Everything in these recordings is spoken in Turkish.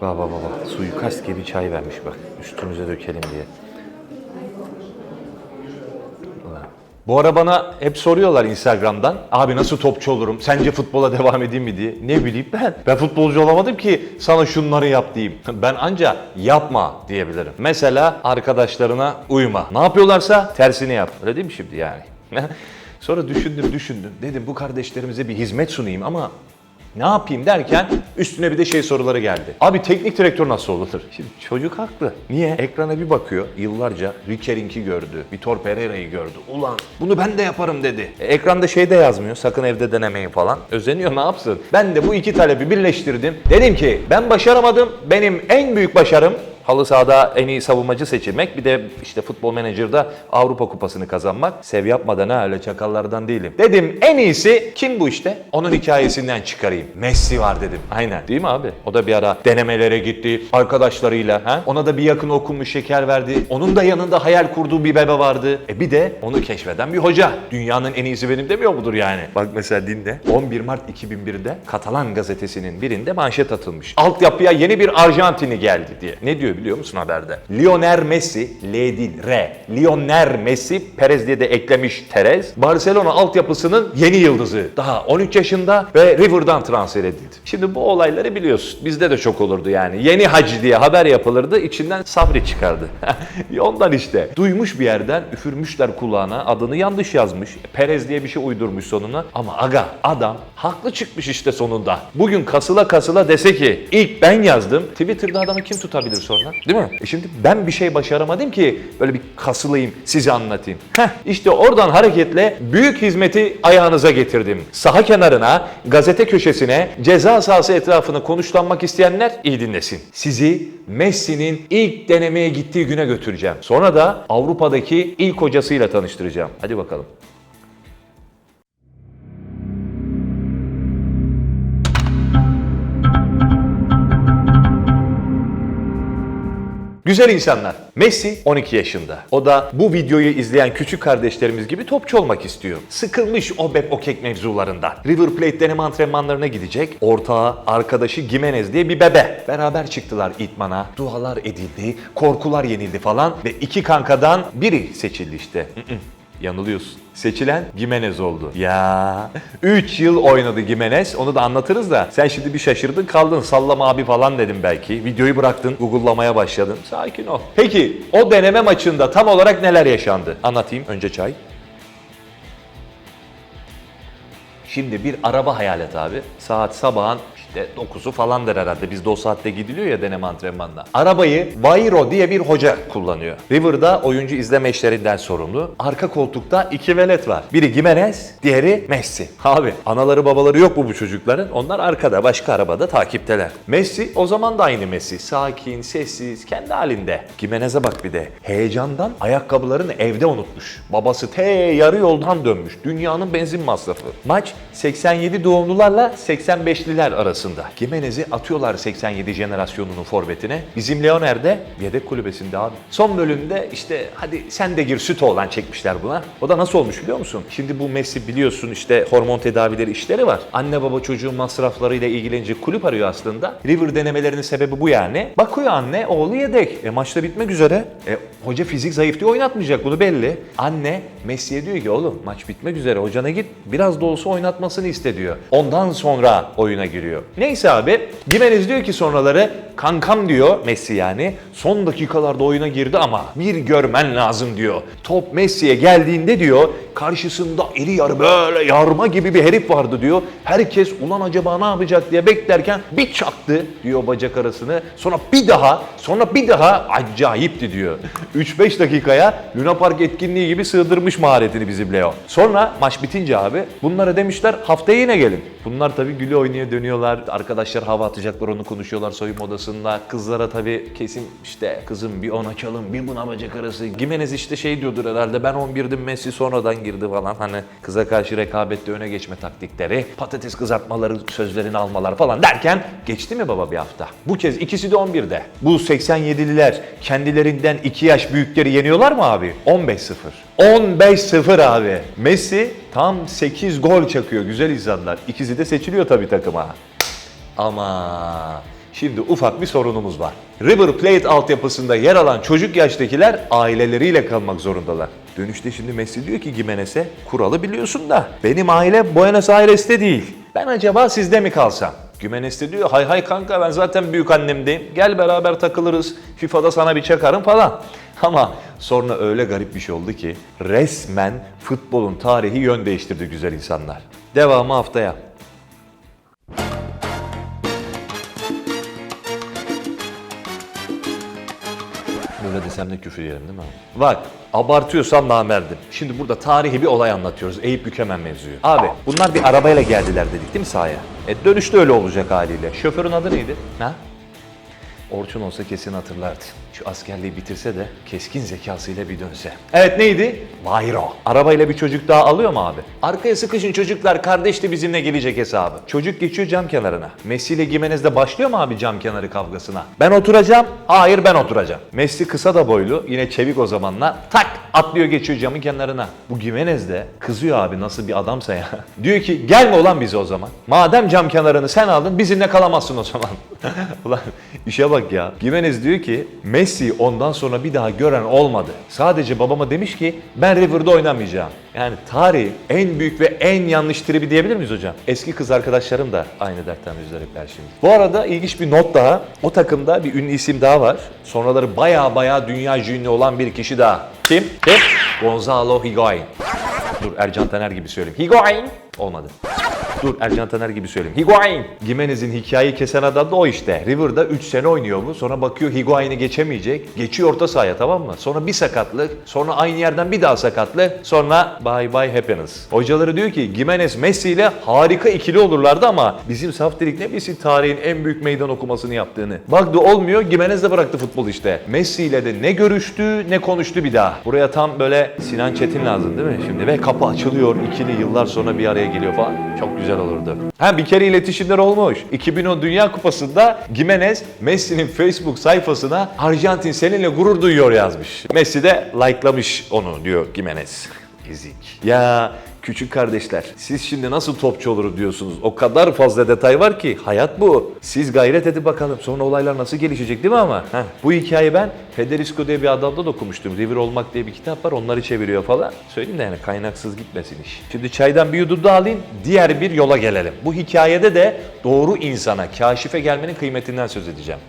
Bak bak bak. Suikast gibi çay vermiş bak. Üstümüze dökelim diye. Bu ara bana hep soruyorlar Instagram'dan. Abi nasıl topçu olurum? Sence futbola devam edeyim mi diye. Ne bileyim ben. Ben futbolcu olamadım ki sana şunları yap diyeyim. Ben anca yapma diyebilirim. Mesela arkadaşlarına uyma. Ne yapıyorlarsa tersini yap. Öyle değil mi şimdi yani? Sonra düşündüm düşündüm. Dedim bu kardeşlerimize bir hizmet sunayım ama ne yapayım derken üstüne bir de şey soruları geldi. Abi teknik direktör nasıl olur? Şimdi çocuk haklı. Niye? Ekrana bir bakıyor. Yıllarca Ricker'ink'i gördü. Vitor Pereira'yı gördü. Ulan bunu ben de yaparım dedi. E, ekranda şey de yazmıyor. Sakın evde denemeyin falan. Özeniyor ne yapsın? Ben de bu iki talebi birleştirdim. Dedim ki ben başaramadım. Benim en büyük başarım Halı sahada en iyi savunmacı seçilmek. Bir de işte futbol menajerda Avrupa kupasını kazanmak. Sev yapmadan ha öyle çakallardan değilim. Dedim en iyisi kim bu işte? Onun hikayesinden çıkarayım. Messi var dedim. Aynen. Değil mi abi? O da bir ara denemelere gitti arkadaşlarıyla. Ha? Ona da bir yakın okunmuş şeker verdi. Onun da yanında hayal kurduğu bir bebe vardı. E bir de onu keşfeden bir hoca. Dünyanın en iyisi benim demiyor mudur yani? Bak mesela dinle. 11 Mart 2001'de Katalan gazetesinin birinde manşet atılmış. Altyapıya yeni bir Arjantinli geldi diye. Ne diyor biliyor musun haberde? Lionel Messi, L değil R. Lionel Messi, Perez diye de eklemiş Terez. Barcelona altyapısının yeni yıldızı. Daha 13 yaşında ve River'dan transfer edildi. Şimdi bu olayları biliyorsun. Bizde de çok olurdu yani. Yeni hacı diye haber yapılırdı. içinden Sabri çıkardı. Ondan işte. Duymuş bir yerden üfürmüşler kulağına. Adını yanlış yazmış. Perez diye bir şey uydurmuş sonuna. Ama aga adam haklı çıkmış işte sonunda. Bugün kasıla kasıla dese ki ilk ben yazdım. Twitter'da adamı kim tutabilir sonra? Değil mi? E şimdi ben bir şey başaramadım ki böyle bir kasılayım size anlatayım. Heh işte oradan hareketle büyük hizmeti ayağınıza getirdim. Saha kenarına, gazete köşesine, ceza sahası etrafını konuşlanmak isteyenler iyi dinlesin. Sizi Messi'nin ilk denemeye gittiği güne götüreceğim. Sonra da Avrupa'daki ilk hocasıyla tanıştıracağım. Hadi bakalım. Güzel insanlar. Messi 12 yaşında. O da bu videoyu izleyen küçük kardeşlerimiz gibi topçu olmak istiyor. Sıkılmış o bep okek mevzularından. River Plate deneme antrenmanlarına gidecek. Ortağı, arkadaşı Gimenez diye bir bebe. Beraber çıktılar itmana. Dualar edildi, korkular yenildi falan. Ve iki kankadan biri seçildi işte. Yanılıyorsun. Seçilen Gimenez oldu. Ya 3 yıl oynadı Gimenez. Onu da anlatırız da. Sen şimdi bir şaşırdın kaldın. Sallama abi falan dedim belki. Videoyu bıraktın. Google'lamaya başladın. Sakin ol. Peki o deneme maçında tam olarak neler yaşandı? Anlatayım. Önce çay. Şimdi bir araba hayal et abi. Saat sabahın işte 9'u falandır herhalde. Bizde o saatte gidiliyor ya deneme antrenmanına. Arabayı Vairo diye bir hoca kullanıyor. River'da oyuncu izleme işlerinden sorumlu. Arka koltukta iki velet var. Biri Gimenez, diğeri Messi. Abi anaları babaları yok mu bu çocukların? Onlar arkada, başka arabada takipteler. Messi o zaman da aynı Messi. Sakin, sessiz, kendi halinde. Gimenez'e bak bir de. Heyecandan ayakkabılarını evde unutmuş. Babası te yarı yoldan dönmüş. Dünyanın benzin masrafı. Maç 87 doğumlularla 85'liler arasında. Gimenez'i atıyorlar 87 jenerasyonunun forvetine. Bizim Leoner de yedek kulübesinde abi. Son bölümde işte hadi sen de gir süt olan çekmişler buna. O da nasıl olmuş biliyor musun? Şimdi bu Messi biliyorsun işte hormon tedavileri işleri var. Anne baba çocuğun masraflarıyla ilgilenecek kulüp arıyor aslında. River denemelerinin sebebi bu yani. Bakıyor anne oğlu yedek. E maçta bitmek üzere. E hoca fizik zayıf diye oynatmayacak bunu belli. Anne Messi'ye diyor ki oğlum maç bitmek üzere hocana git biraz da olsa oynatmasını iste diyor. Ondan sonra oyuna giriyor. Neyse abi Gimenez diyor ki sonraları kankam diyor Messi yani son dakikalarda oyuna girdi ama bir görmen lazım diyor. Top Messi'ye geldiğinde diyor karşısında iri yarı böyle yarma gibi bir herif vardı diyor. Herkes ulan acaba ne yapacak diye beklerken bir çaktı diyor bacak arasını. Sonra bir daha sonra bir daha acayipti diyor. 3-5 dakikaya Luna Park etkinliği gibi sığdırmış maharetini bizim Leo. Sonra maç bitince abi bunlara demişler haftaya yine gelin. Bunlar tabii gülü oynaya dönüyorlar. Arkadaşlar hava atacaklar onu konuşuyorlar soyunma odasında. Kızlara tabii kesin işte kızım bir ona çalın bir buna bacak arası. Gimenez işte şey diyordur herhalde ben 11'dim Messi sonradan girdi falan. Hani kıza karşı rekabette öne geçme taktikleri. Patates kızartmaları sözlerini almalar falan derken geçti mi baba bir hafta? Bu kez ikisi de 11'de. Bu 87'liler kendilerinden 2 yaş büyükleri yeniyorlar mı abi? 15-0. 15-0 abi. Messi tam 8 gol çakıyor güzel insanlar. İkisi de seçiliyor tabii takıma. Ama Şimdi ufak bir sorunumuz var. River Plate altyapısında yer alan çocuk yaştakiler aileleriyle kalmak zorundalar. Dönüşte şimdi Messi diyor ki Gimenez'e kuralı biliyorsun da benim aile Buenos Aires'te değil. Ben acaba sizde mi kalsam? Gimenez de diyor hay hay kanka ben zaten büyük annemdeyim. Gel beraber takılırız. FIFA'da sana bir çakarım falan. Ama sonra öyle garip bir şey oldu ki resmen futbolun tarihi yön değiştirdi güzel insanlar. Devamı haftaya. Desem de küfür yerim değil mi? Bak abartıyorsam namerdim. Şimdi burada tarihi bir olay anlatıyoruz. Eyüp Bükemen mevzuyu. Abi bunlar bir arabayla geldiler dedik değil mi sahaya? E dönüşte öyle olacak haliyle. Şoförün adı neydi? Ha? Orçun olsa kesin hatırlardı. Şu askerliği bitirse de keskin zekasıyla bir dönse. Evet neydi? Vayro. Arabayla bir çocuk daha alıyor mu abi? Arkaya sıkışın çocuklar kardeş de bizimle gelecek hesabı. Çocuk geçiyor cam kenarına. Messi ile Gimenez de başlıyor mu abi cam kenarı kavgasına? Ben oturacağım. Hayır ben oturacağım. Messi kısa da boylu. Yine çevik o zamanlar. Tak atlıyor geçiyor camın kenarına. Bu Gimenez de kızıyor abi nasıl bir adamsa ya. Diyor ki gelme olan bize o zaman. Madem cam kenarını sen aldın bizimle kalamazsın o zaman. Ulan işe bak ya. Gimenez diyor ki Messi ondan sonra bir daha gören olmadı. Sadece babama demiş ki ben River'da oynamayacağım. Yani tarih en büyük ve en yanlış tribi diyebilir miyiz hocam? Eski kız arkadaşlarım da aynı dertten müzdaripler şimdi. Bu arada ilginç bir not daha. O takımda bir ünlü isim daha var. Sonraları baya baya dünya ünlü olan bir kişi daha. Kim? Kim? Gonzalo Higuain. Dur Ercan Taner gibi söyleyeyim. Higuain. Olmadı. Dur Ercan Taner gibi söyleyeyim. Higuain. Gimenez'in hikayeyi kesen adam da o işte. River'da 3 sene oynuyor mu? Sonra bakıyor Higuain'i geçemeyecek. Geçiyor orta sahaya tamam mı? Sonra bir sakatlık. Sonra aynı yerden bir daha sakatlık. Sonra bye bye happiness. Hocaları diyor ki Gimenez Messi ile harika ikili olurlardı ama bizim Saftirik ne bilsin tarihin en büyük meydan okumasını yaptığını. Baktı olmuyor Gimenez de bıraktı futbol işte. Messi ile de ne görüştü ne konuştu bir daha. Buraya tam böyle Sinan Çetin lazım değil mi şimdi? Ve kapı açılıyor ikili yıllar sonra bir araya geliyor falan. Çok güzel olurdu. Ha bir kere iletişimler olmuş. 2010 Dünya Kupası'nda Gimenez Messi'nin Facebook sayfasına Arjantin seninle gurur duyuyor yazmış. Messi de likelamış onu diyor Gimenez. Ezik. Ya küçük kardeşler siz şimdi nasıl topçu olur diyorsunuz. O kadar fazla detay var ki hayat bu. Siz gayret edin bakalım sonra olaylar nasıl gelişecek değil mi ama? Heh, bu hikayeyi ben Federico diye bir adamda da okumuştum. River Olmak diye bir kitap var onları çeviriyor falan. Söyleyeyim de yani kaynaksız gitmesin iş. Şimdi çaydan bir yudum daha alayım diğer bir yola gelelim. Bu hikayede de doğru insana, kaşife gelmenin kıymetinden söz edeceğim.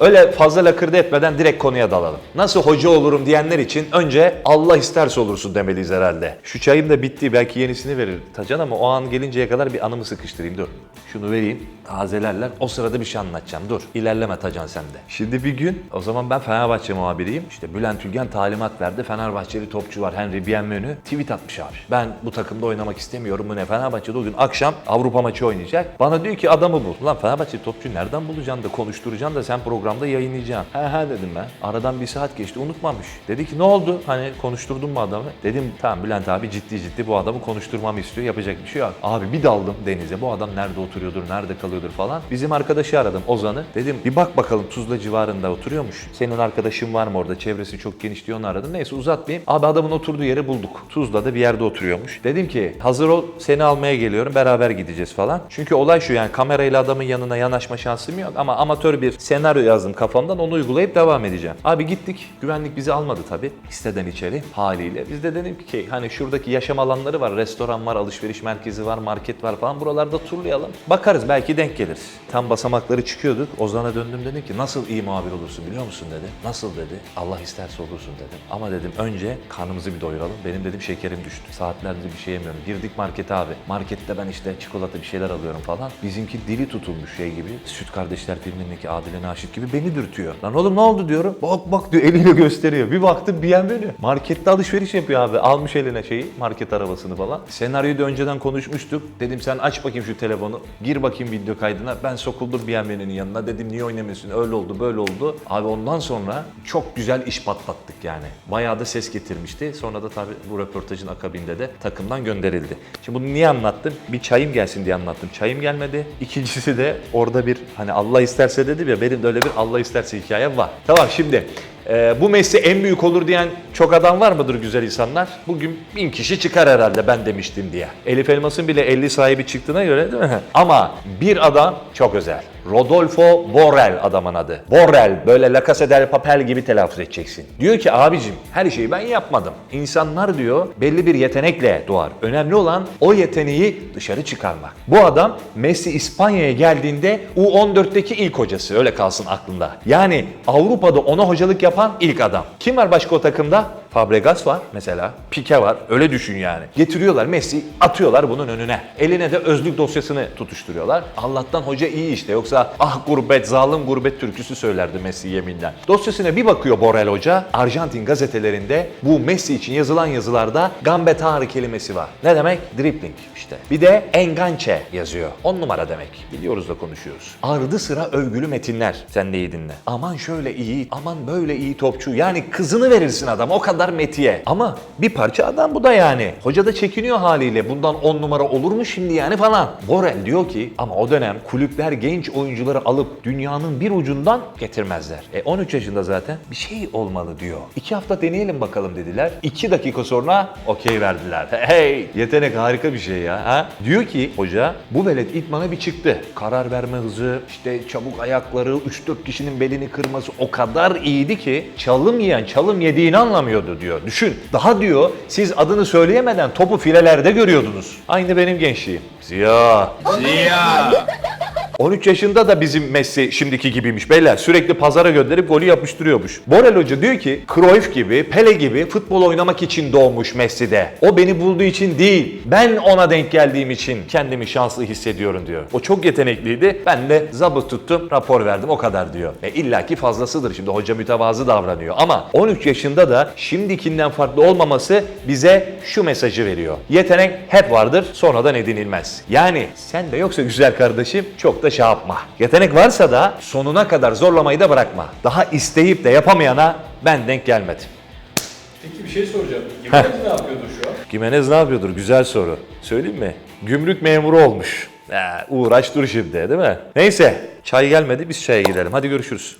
Öyle fazla lakırdı etmeden direkt konuya dalalım. Nasıl hoca olurum diyenler için önce Allah isterse olursun demeliyiz herhalde. Şu çayım da bitti belki yenisini verir Tacan ama o an gelinceye kadar bir anımı sıkıştırayım dur. Şunu vereyim tazelerler o sırada bir şey anlatacağım dur. İlerleme Tacan sen de. Şimdi bir gün o zaman ben Fenerbahçe muhabiriyim. İşte Bülent Ülgen talimat verdi. Fenerbahçeli topçu var Henry Bienvenu. Tweet atmış abi. Ben bu takımda oynamak istemiyorum bu ne? Fenerbahçe'de o gün akşam Avrupa maçı oynayacak. Bana diyor ki adamı bul. Ulan Fenerbahçe topçu nereden bulacaksın da konuşturacaksın da sen programda yayınlayacaksın. He he dedim ben. Aradan bir saat geçti unutmamış. Dedi ki ne oldu? Hani konuşturdun mu adamı? Dedim tamam Bülent abi ciddi ciddi bu adamı konuşturmamı istiyor. Yapacak bir şey yok. Abi bir daldım denize. Bu adam nerede oturuyordur, nerede kalıyordur falan. Bizim arkadaşı aradım Ozan'ı. Dedim bir bak bakalım Tuzla civarında oturuyormuş. Senin arkadaşın var mı orada? Çevresi çok geniş diye onu aradım. Neyse uzatmayayım. Abi adamın oturduğu yeri bulduk. Tuzla'da bir yerde oturuyormuş. Dedim ki hazır ol seni almaya geliyorum. Beraber gideceğiz falan. Çünkü olay şu yani kamerayla adamın yanına yanaşma şansım yok. Ama amatör bir senaryo yazdım kafamdan. Onu uygulayıp devam edeceğim. Abi gittik. Güvenlik bizi almadı tabii. Siteden içeri haliyle. Biz de dedim ki hani şuradaki yaşam alanları var. Restoran var, alışveriş merkezi var, market var falan. Buralarda turlayalım. Bakarız belki denk gelir. Tam basamakları çıkıyorduk. Ozan'a döndüm dedim ki nasıl iyi muhabir olursun biliyor musun dedi. Nasıl dedi. Allah isterse olursun dedim. Ama dedim önce karnımızı bir doyuralım. Benim dedim şekerim düştü. Saatlerdir bir şey yemiyorum. Girdik markete abi. Markette ben işte çikolata bir şeyler alıyorum falan. Bizimki dili tutulmuş şey gibi. Süt Kardeşler filmindeki Adile Naşit gibi beni dürtüyor. Lan oğlum ne oldu diyorum. Bak bak diyor eliyle gösteriyor. Bir baktım beğenmeni. Markette alışveriş yapıyor abi. Almış eline şeyi market arabasını falan. Senaryoyu da önceden konuşmuştuk. Dedim sen aç bakayım şu telefonu. Gir bakayım video kaydına. Ben sokuldum beğenmenin yanına. Dedim niye oynamıyorsun? Öyle oldu böyle oldu. Abi ondan sonra çok güzel iş patlattık yani. Bayağı da ses getirmişti. Sonra da tabii bu röportajın akabinde de takımdan gönderildi. Şimdi bunu niye anlattım? Bir çayım gelsin diye anlattım. Çayım gelmedi. İkincisi de orada bir hani Allah isterse dedim ya benim de öyle bir Allah isterse hikayem var. Tamam şimdi e, bu Messi en büyük olur diyen çok adam var mıdır güzel insanlar? Bugün bin kişi çıkar herhalde ben demiştim diye. Elif Elmas'ın bile 50 sahibi çıktığına göre değil mi? Ama bir adam çok özel. Rodolfo Borrell adamın adı. Borrell böyle La Casa del Papel gibi telaffuz edeceksin. Diyor ki abicim her şeyi ben yapmadım. İnsanlar diyor belli bir yetenekle doğar. Önemli olan o yeteneği dışarı çıkarmak. Bu adam Messi İspanya'ya geldiğinde U14'teki ilk hocası öyle kalsın aklında. Yani Avrupa'da ona hocalık yapan ilk adam. Kim var başka o takımda? Fabregas var mesela. Pique var. Öyle düşün yani. Getiriyorlar Messi, atıyorlar bunun önüne. Eline de özlük dosyasını tutuşturuyorlar. Allah'tan hoca iyi işte. Yoksa ah gurbet, zalim gurbet türküsü söylerdi Messi yeminle. Dosyasına bir bakıyor Borrell Hoca. Arjantin gazetelerinde bu Messi için yazılan yazılarda gambetari kelimesi var. Ne demek? Dribbling işte. Bir de enganche yazıyor. On numara demek. Biliyoruz da konuşuyoruz. Ardı sıra övgülü metinler. Sen de iyi dinle. Aman şöyle iyi, aman böyle iyi topçu. Yani kızını verirsin adam o kadar metiye. Ama bir parça adam bu da yani. Hoca da çekiniyor haliyle. Bundan 10 numara olur mu şimdi yani falan. Borel diyor ki ama o dönem kulüpler genç oyuncuları alıp dünyanın bir ucundan getirmezler. E 13 yaşında zaten bir şey olmalı diyor. 2 hafta deneyelim bakalım dediler. 2 dakika sonra okey verdiler. Hey yetenek harika bir şey ya. Ha? Diyor ki hoca bu velet itmana bir çıktı. Karar verme hızı, işte çabuk ayakları, 3-4 kişinin belini kırması o kadar iyiydi ki çalım yiyen çalım yediğini anlamıyordu diyor. Düşün. Daha diyor siz adını söyleyemeden topu filelerde görüyordunuz. Aynı benim gençliğim. Ziya. Ziya. 13 yaşında da bizim Messi şimdiki gibiymiş beyler. Sürekli pazara gönderip golü yapıştırıyormuş. Borel Hoca diyor ki Cruyff gibi, Pele gibi futbol oynamak için doğmuş Messi'de. O beni bulduğu için değil, ben ona denk geldiğim için kendimi şanslı hissediyorum diyor. O çok yetenekliydi. Ben de zabıt tuttum, rapor verdim o kadar diyor. E illaki fazlasıdır şimdi hoca mütevazı davranıyor. Ama 13 yaşında da şimdikinden farklı olmaması bize şu mesajı veriyor. Yetenek hep vardır, sonradan edinilmez. Yani sen de yoksa güzel kardeşim çok da şey yapma. Yetenek varsa da sonuna kadar zorlamayı da bırakma. Daha isteyip de yapamayana ben denk gelmedim. Peki bir şey soracağım. Gimenez ne yapıyordur şu an? Gimenez ne yapıyordur? Güzel soru. Söyleyeyim mi? Gümrük memuru olmuş. Ha, uğraş dur şimdi değil mi? Neyse çay gelmedi biz çaya gidelim. Hadi görüşürüz.